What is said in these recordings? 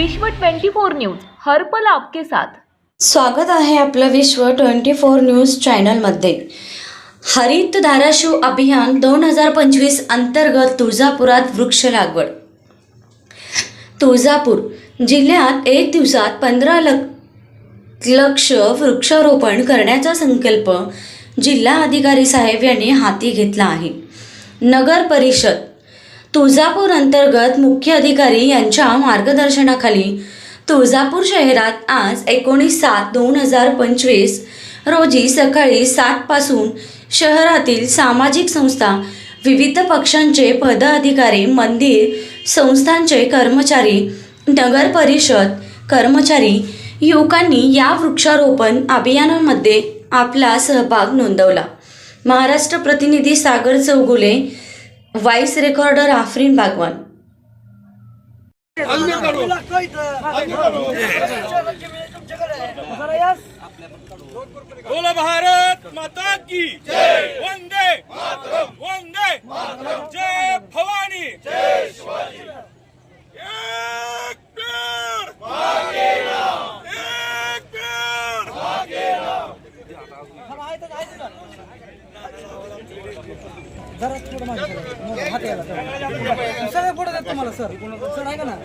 विश्व 24 न्यूज हरपल आपके साथ. स्वागत आहे आपलं विश्व ट्वेंटी फोर न्यूज चॅनलमध्ये. हरित धाराशिव अभियान दोन हजार पंचवीस अंतर्गत तुळजापुरात वृक्ष लागवड. तुळजापूर जिल्ह्यात एक दिवसात पंधरा लक लक्ष वृक्षारोपण करण्याचा संकल्प जिल्हा अधिकारी साहेब यांनी हाती घेतला आहे. नगर परिषद तुळजापूर अंतर्गत मुख्य अधिकारी यांच्या मार्गदर्शनाखाली तुळजापूर शहरात आज एकोणीस सात दोन हजार पंचवीस रोजी सकाळी सातपासून शहरातील सामाजिक संस्था विविध पक्षांचे पदाधिकारी मंदिर संस्थांचे कर्मचारी नगर परिषद कर्मचारी युवकांनी या वृक्षारोपण अभियानामध्ये आपला सहभाग नोंदवला. महाराष्ट्र प्रतिनिधी सागर चौगुले व्हाईस रेकॉर्डर आफरीन बागवान बोलो भारत माता की वंदे वंदे जय भवानी. एक पेड़ एक पेड़ जरा थोडं मागे सर हात यायला सर सगळं पुढे देत तुम्हाला सर. सर ऐका ना.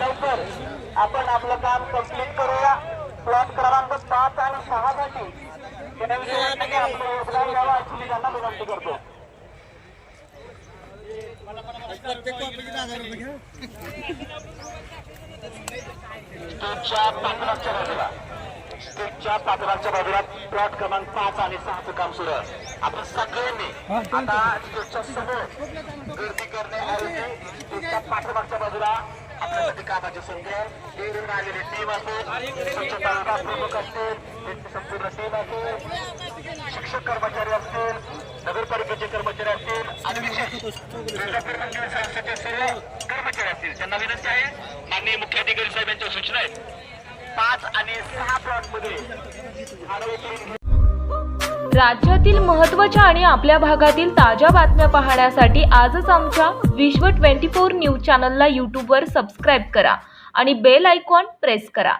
लवकर आपण आपलं काम कंप्लीट करूया. प्लॉट क्रमांक पाच आणि सहा साठी द्यावं अशी मी त्यांना विनंती करतो. स्टेजच्या पाठीमागच्या बाजूला. स्टेजच्या पाठीमागच्या बाजूला प्लॉट क्रमांक पाच आणि सहाचं काम सुरू आहे. आपण सगळ्यांनी आता स्टेजच्या समोर गर्दी करण्याऐवजी स्टेजच्या पाठीमागच्या बाजूला आपल्यासाठी कामाची आहे. येऊन आलेली टीम असेल स्वच्छता प्रमुख असतील. त्यांची संपूर्ण टीम असेल शिक्षक कर्मचारी असतील नगरपालिकेचे कर्मचारी असतील आणि विशेष संस्थेचे सर्व कर्मचारी असतील. त्यांना विनंती आहे माननीय मुख्याधिकारी साहेब यांच्या सूचना आहेत. पाच आणि सहा प्लॉटमध्ये राज्यातील महत्त्वाच्या आणि आपल्या भागातील ताज्या बातम्या पाहण्यासाठी आजच आमच्या विश्व 24 न्यूज चॅनलला यूट्यूबवर सबस्क्राईब करा आणि बेल आयकॉन प्रेस करा.